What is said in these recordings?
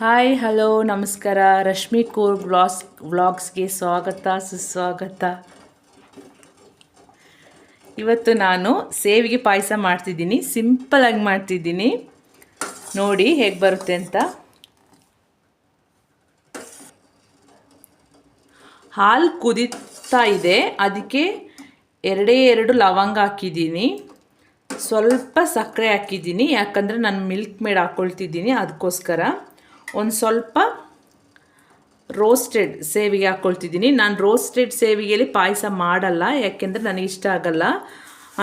Hi hello ನಮಸ್ಕಾರ. Rashmi ಕೂರ್ vlogs ವ್ಲಾಗ್ಸ್ಗೆ ಸ್ವಾಗತ, ಸುಸ್ವಾಗತ. ಇವತ್ತು ನಾನು ಸೇವಿಗೆ ಪಾಯಸ ಮಾಡ್ತಿದ್ದೀನಿ ಸಿಂಪಲಾಗಿ ಮಾಡ್ತಿದ್ದೀನಿ. ನೋಡಿ ಹೇಗೆ ಬರುತ್ತೆ ಅಂತ. ಹಾಲು ಕುದೀತಾ ಇದೆ, ಅದಕ್ಕೆ ಎರಡೇ ಎರಡು ಲವಂಗ ಹಾಕಿದ್ದೀನಿ. ಸ್ವಲ್ಪ ಸಕ್ಕರೆ ಹಾಕಿದ್ದೀನಿ, ಯಾಕಂದರೆ ನಾನು ಮಿಲ್ಕ್ ಮೇಡ್ ಹಾಕ್ಕೊಳ್ತಿದ್ದೀನಿ ಅದಕ್ಕೋಸ್ಕರ. ಒಂದು ಸ್ವಲ್ಪ ರೋಸ್ಟೆಡ್ ಸೇವಿಗೆ ಹಾಕ್ಕೊಳ್ತಿದ್ದೀನಿ ನಾನು ರೋಸ್ಟೆಡ್ ಸೇವಿಗೆಯಲ್ಲಿ ಪಾಯಸ ಮಾಡಲ್ಲ, ಯಾಕೆಂದರೆ ನನಗೆ ಇಷ್ಟ ಆಗಲ್ಲ.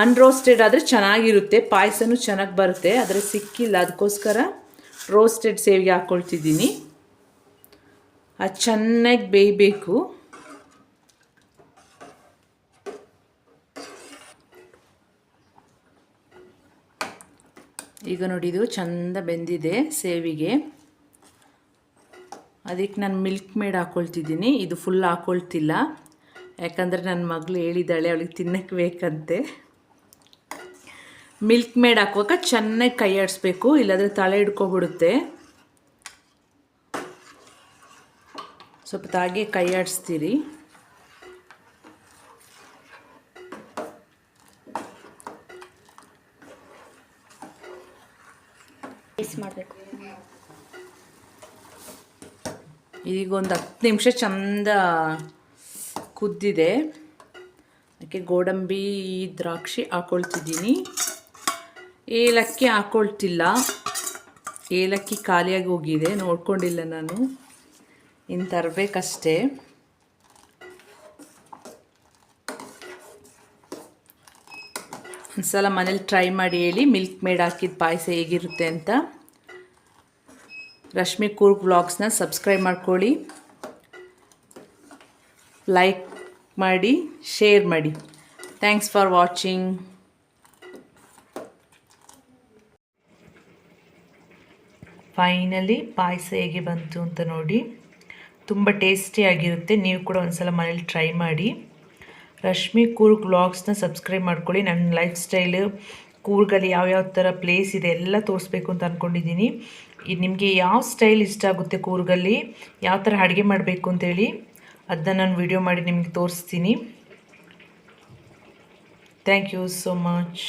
ಅನ್ರೋಸ್ಟೆಡ್ ಆದರೆ ಚೆನ್ನಾಗಿರುತ್ತೆ, ಪಾಯಸನೂ ಚೆನ್ನಾಗಿ ಬರುತ್ತೆ, ಆದರೆ ಸಿಕ್ಕಿಲ್ಲ. ಅದಕ್ಕೋಸ್ಕರ ರೋಸ್ಟೆಡ್ ಸೇವಿಗೆ ಹಾಕ್ಕೊಳ್ತಿದ್ದೀನಿ ಅದು ಚೆನ್ನಾಗಿ ಬೇಯಬೇಕು. ಈಗ ನೋಡಿ, ಇದು ಚಂದ ಬೆಂದಿದೆ ಸೇವಿಗೆ. ಅದಕ್ಕೆ ನಾನು ಮಿಲ್ಕ್ ಮೇಡ್ ಹಾಕ್ಕೊಳ್ತಿದ್ದೀನಿ ಇದು ಫುಲ್ ಹಾಕ್ಕೊಳ್ತಿಲ್ಲ ಯಾಕಂದರೆ ನನ್ನ ಮಗಳು ಹೇಳಿದ್ದಾಳೆ ಅವಳಿಗೆ ತಿನ್ನಕ್ಕೆ ಬೇಕಂತೆ. ಮಿಲ್ಕ್ ಮೇಡ್ ಹಾಕುವಾಗ ಚೆನ್ನಾಗಿ ಕೈ ಆಡಿಸ್ಬೇಕು, ಇಲ್ಲಾಂದರೆ ತಲೆ ಹಿಡ್ಕೊಬಿಡುತ್ತೆ. ಸ್ವಲ್ಪ ತಾಗೆ ಕೈ ಆಡಿಸ್ತೀರಿ. ಮಾಡಬೇಕು. ಈಗ ಒಂದು ಹತ್ತು ನಿಮಿಷ ಚಂದ ಕುದ್ದಿದೆ. ಅದಕ್ಕೆ ಗೋಡಂಬಿ ದ್ರಾಕ್ಷಿ ಹಾಕೊಳ್ತಿದ್ದೀನಿ. ಏಲಕ್ಕಿ ಹಾಕೊಳ್ತಿಲ್ಲ. ಏಲಕ್ಕಿ ಖಾಲಿಯಾಗಿ ಹೋಗಿದೆ. ನೋಡ್ಕೊಂಡಿಲ್ಲ ನಾನು. ಇನ್ನು ತರಬೇಕಷ್ಟೇ. ಒಂದು ಸಲ ಮನೇಲಿ ಟ್ರೈ ಮಾಡಿ ಹೇಳಿ. ಮಿಲ್ಕ್ ಮೇಡ್ ಹಾಕಿದ ಪಾಯಸ ಹೇಗಿರುತ್ತೆ ಅಂತ. ರಶ್ಮಿ ಕೂರ್ಗ್ ವ್ಲಾಗ್ಸ್ನ ಸಬ್ಸ್ಕ್ರೈಬ್ ಮಾಡ್ಕೊಳ್ಳಿ. ಲೈಕ್ ಮಾಡಿ, ಶೇರ್ ಮಾಡಿ. Thanks for watching. ಫೈನಲಿ ಪಾಯಸ ಹೇಗೆ ಬಂತು ಅಂತ ನೋಡಿ. ತುಂಬ ಟೇಸ್ಟಿಯಾಗಿರುತ್ತೆ ನೀವು ಕೂಡ ಒಂದ್ಸಲ ಮನೇಲಿ ಟ್ರೈ ಮಾಡಿ. ರಶ್ಮಿ ಕೂರ್ಗ್ ವ್ಲಾಗ್ಸ್ನ ಸಬ್ಸ್ಕ್ರೈಬ್ ಮಾಡ್ಕೊಳ್ಳಿ. ನನ್ನ ಲೈಫ್ ಸ್ಟೈಲು ಕೂರ್ಗಲ್ಲಿ ಯಾವ್ಯಾವ ಥರ ಪ್ಲೇಸ್ ಇದೆ ಎಲ್ಲ ತೋರಿಸ್ಬೇಕು ಅಂತ ಅಂದ್ಕೊಂಡಿದ್ದೀನಿ ನಿಮಗೆ ಯಾವ ಸ್ಟೈಲ್ ಇಷ್ಟ ಆಗುತ್ತೆ ಕೂರ್ಗಲ್ಲಿ? ಯಾವ ಥರ ಅಡುಗೆ ಮಾಡಬೇಕು ಅಂತೇಳಿ ಅದನ್ನ ನಾನು ವಿಡಿಯೋ ಮಾಡಿ ನಿಮಗೆ ತೋರಿಸ್ತೀನಿ. Thank you so much